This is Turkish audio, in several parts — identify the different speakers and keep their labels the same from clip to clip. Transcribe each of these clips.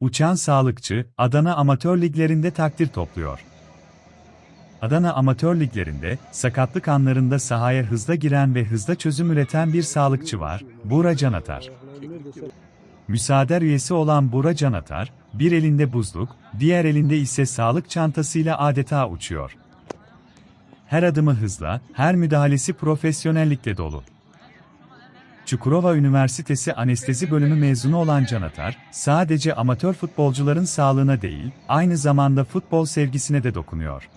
Speaker 1: Uçan sağlıkçı, Adana Amatör Liglerinde takdir topluyor. Adana Amatör Liglerinde, sakatlık anlarında sahaya hızla giren ve hızla çözüm üreten bir sağlıkçı var, Buğra Canatar. Müsaade üyesi olan Buğra Canatar, bir elinde buzluk, diğer elinde ise sağlık çantasıyla adeta uçuyor. Her adımı hızla, her müdahalesi profesyonellikle dolu. Çukurova Üniversitesi Anestezi Bölümü mezunu olan Canatar, sadece amatör futbolcuların sağlığına değil, aynı zamanda futbol sevgisine de dokunuyor.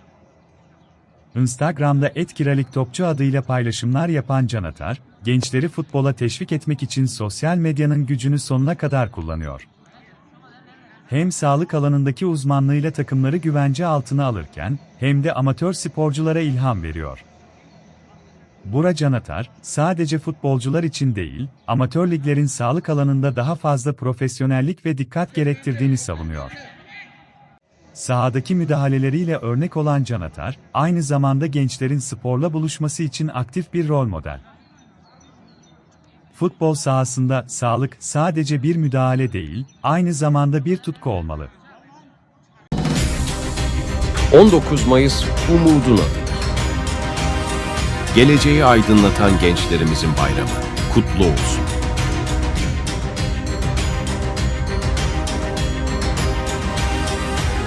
Speaker 1: Instagram'da etkiralik topçu adıyla paylaşımlar yapan Canatar, gençleri futbola teşvik etmek için sosyal medyanın gücünü sonuna kadar kullanıyor. Hem sağlık alanındaki uzmanlığıyla takımları güvence altına alırken, hem de amatör sporculara ilham veriyor. Bura Canatar, sadece futbolcular için değil, amatör liglerin sağlık alanında daha fazla profesyonellik ve dikkat gerektirdiğini savunuyor. Sahadaki müdahaleleriyle örnek olan Canatar, aynı zamanda gençlerin sporla buluşması için aktif bir rol model. Futbol sahasında sağlık sadece bir müdahale değil, aynı zamanda bir tutku olmalı.
Speaker 2: 19 Mayıs umudunu. Geleceği aydınlatan gençlerimizin bayramı kutlu olsun.